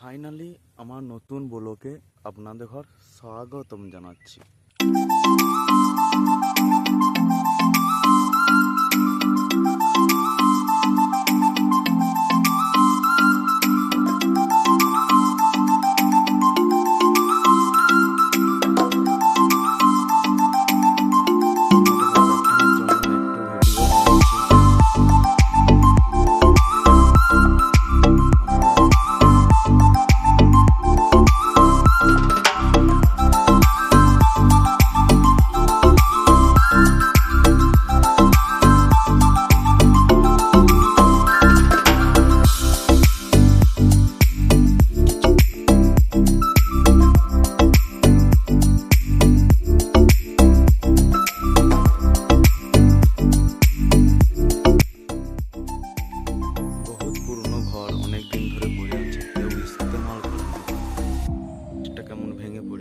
Finally আমার নতুন ব্লকে আপনাদের ঘর স্বাগতম জানাচ্ছি।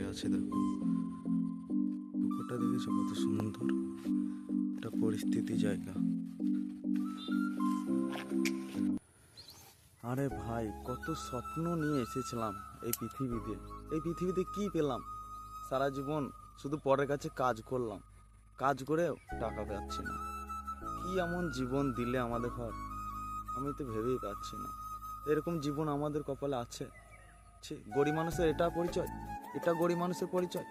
আছে দেখো। পুকুরটা দেখেছ কত সুন্দর। এটা পরিস্থিতি জায়গা। আরে ভাই, কত স্বপ্ন নিয়ে এসেছিলাম এই পৃথিবীতে। এই পৃথিবীতে কি পেলাম? সারা জীবন শুধু পরের কাছে কাজ করলাম। কাজ করেও টাকা পাচ্ছি না। কি এমন জীবন দিলে আমাদের ঘর? আমি তো ভেবেই পাচ্ছি না। এরকম জীবন আমাদের কপালে আছে? গরিব মানুষের এটা পরিচয়? এটা গরিব মানুষের পরিচয়?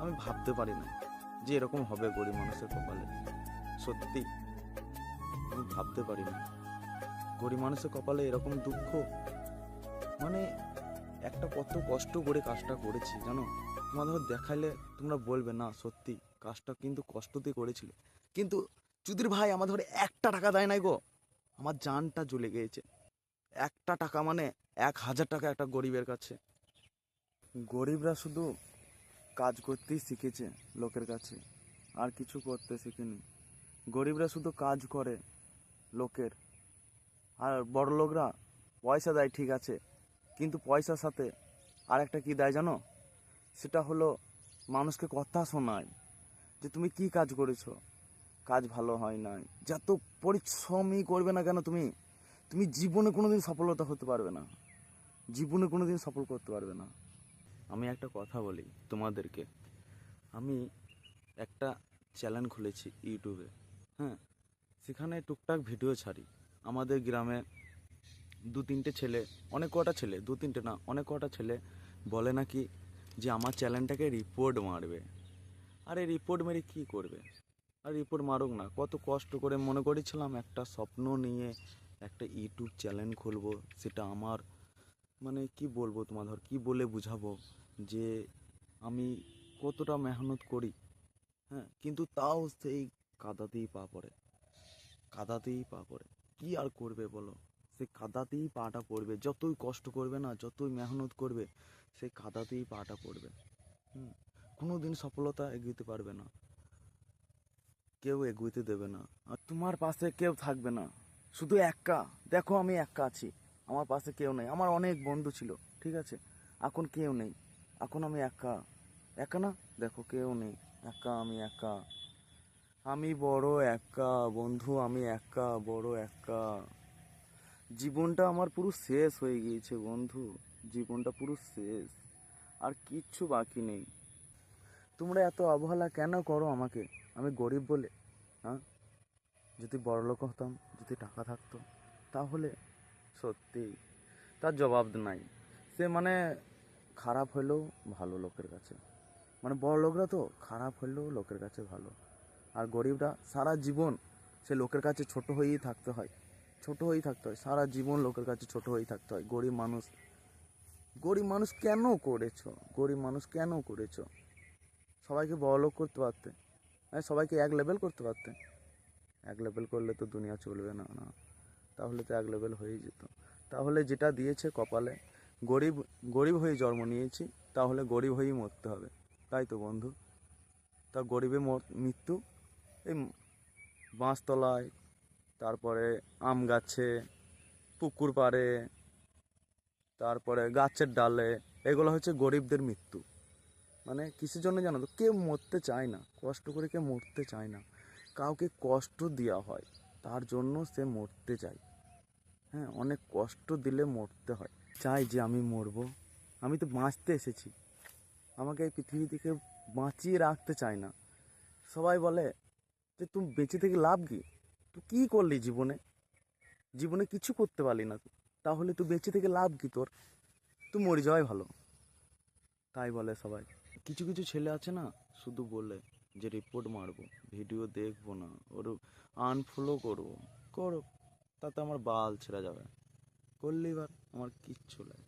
আমি ভাবতে পারি না যে এরকম হবে গরিব মানুষের কপালে। সত্যি, আমি ভাবতে পারি না। গরিব মানুষের কপালে এরকম দুঃখ মানে একটা কত কষ্ট করে কাজটা করেছি, জানো? তোমাদের দেখাইলে তোমরা বলবে, না, সত্যি, কাজটা কিন্তু কষ্টতে করেছিল। কিন্তু চুদির ভাই আমার ধরে একটা টাকা দেয় নাই গো। আমার জানটা জ্বলে গিয়েছে। একটা টাকা মানে এক হাজার টাকা একটা গরিবের কাছে। গরিবরা শুধু কাজ করতেই শিখেছে লোকের কাছে, আর কিছু করতে শিখেনি। গরিবরা শুধু কাজ করে লোকের, আর বড় লোকরা পয়সা দেয় ঠিক আছে, কিন্তু পয়সার সাথে আর একটা কী দেয় জানো? সেটা হলো মানুষকে কথা শোনায় যে তুমি কি কাজ করেছ? কাজ ভালো হয় নাই। যত পরিশ্রমই করবে না কেন তুমি তুমি জীবনে কোনো দিন সফলতা হতে পারবে না। জীবনে কোনো দিন সফল করতে পারবে না। আমি একটা কথা বলি তোমাদেরকে। আমি একটা চ্যানেল খুলেছি ইউটিউবে হ্যাঁ? সেখানে টুকটাক ভিডিও ছাড়ি। আমাদের গ্রামে দু তিনটে ছেলে, অনেক কটা ছেলে, দু তিনটে না, অনেক কটা ছেলে বলে নাকি যে আমার চ্যানেলটাকে রিপোর্ট মারবে। আর আরে রিপোর্ট মেরে কী করবে? আর রিপোর্ট মারুক না। কত কষ্ট করে মনে করেছিলাম একটা স্বপ্ন নিয়ে একটা ইউটিউব চ্যানেল খুলবো, সেটা আমার মানে কি বলব তোমার? ধর কি বলে বুঝাবো যে আমি কতটা মেহনত করি হ্যাঁ? কিন্তু তাও সেই কাদাতেই পা পড়ে। কাদাতেই পা পড়ে। কি আর করবে বলো? সেই কাদাতেই পাটা পড়বে। যতই কষ্ট করবে না, যতই মেহনত করবে, সে কাদাতেই পাটা পড়বে। হুম? কোনো দিন সফলতা এগোতে পারবে না। কেউ এগোতে দেবে না। আর তোমার পাশে কেউ থাকবে না। শুধু একা। দেখো আমি একা আছি। আমার পাশে কেউ নেই। আমার অনেক বন্ধু ছিল, ঠিক আছে? এখন কেউ নেই। এখন আমি একা। একা না? দেখো, কেউ নেই। একা আমি একা। আমি বড় একা, বন্ধু আমি একা, বড় একা। জীবনটা আমার পুরো শেষ হয়ে গিয়েছে, বন্ধু। জীবনটা পুরো শেষ। আর কিচ্ছু বাকি নেই। তোমরা এত অবহেলা কেন করো আমাকে? আমি গরিব বলে হ্যাঁ? যদি বড় লোক হতাম, যদি টাকা থাকতো, তাহলে সত্যি। তার জবাব নাই। সে মানে খারাপ হলেও ভালো লোকের কাছে। মানে বড় লোকরা তো খারাপ হলেও লোকের কাছে ভালো। আর গরিবরা সারা জীবন সে লোকের কাছে ছোট হয়েই থাকতে হয়। ছোট হয়েই থাকতে হয়। সারা জীবন লোকের কাছে ছোট হয়েই থাকতে হয়। গরিব মানুষ গরিব মানুষ কেন করেছ? গরিব মানুষ কেন করেছ? সবাইকে বড়লোক করতে পারতে? হ্যাঁ সবাইকে এক লেভেল করতে পারতে? এক লেভেল করলে তো দুনিয়া চলবে না না। তাহলে তো এক লেভেল হয়েই যেত। তাহলে যেটা দিয়েছে কপালে, গরিব গরিব হয়ে জন্ম নিয়েছি, তাহলে গরিব হয়েই মরতে হবে। তাই তো বন্ধু। তা গরিবের মর- মৃত্যু, এই বাঁশতলায়, তারপরে আম গাছে, পুকুর পাড়ে, তারপরে গাছের ডালে, এগুলো হচ্ছে গরিবদের মৃত্যু। মানে কিসের জন্য জানো তো? কেউ মরতে চায় না, কষ্ট করে কেউ মরতে চায় না। কাউকে কষ্ট দেওয়া হয়, তার জন্য সে মরতে চায়। হ্যাঁ অনেক কষ্ট দিলে মরতে হয়। চাই যে আমি মরবো। আমি তো বাঁচতে এসেছি। আমাকে এই পৃথিবী থেকে বাঁচিয়ে রাখতে চায় না। সবাই বলে যে তুমি বেঁচে থেকে লাভ কি? তুই কী করলি জীবনে? জীবনে কিছু করতে পারলি না তাহলে তুই বেঁচে থেকে লাভ কি তোর? তুই মরে যাওয়াই ভালো। তাই বলে সবাই। কিছু কিছু ছেলে আছে না, শুধু বলে যে, রিপোর্ট মারবো, ভিডিও দেখব না, ওর আনফলো করব, করো। তাতে আমার বাল ছেড়ে যাবে। করলেই বার আমার কিচ্ছু লাগে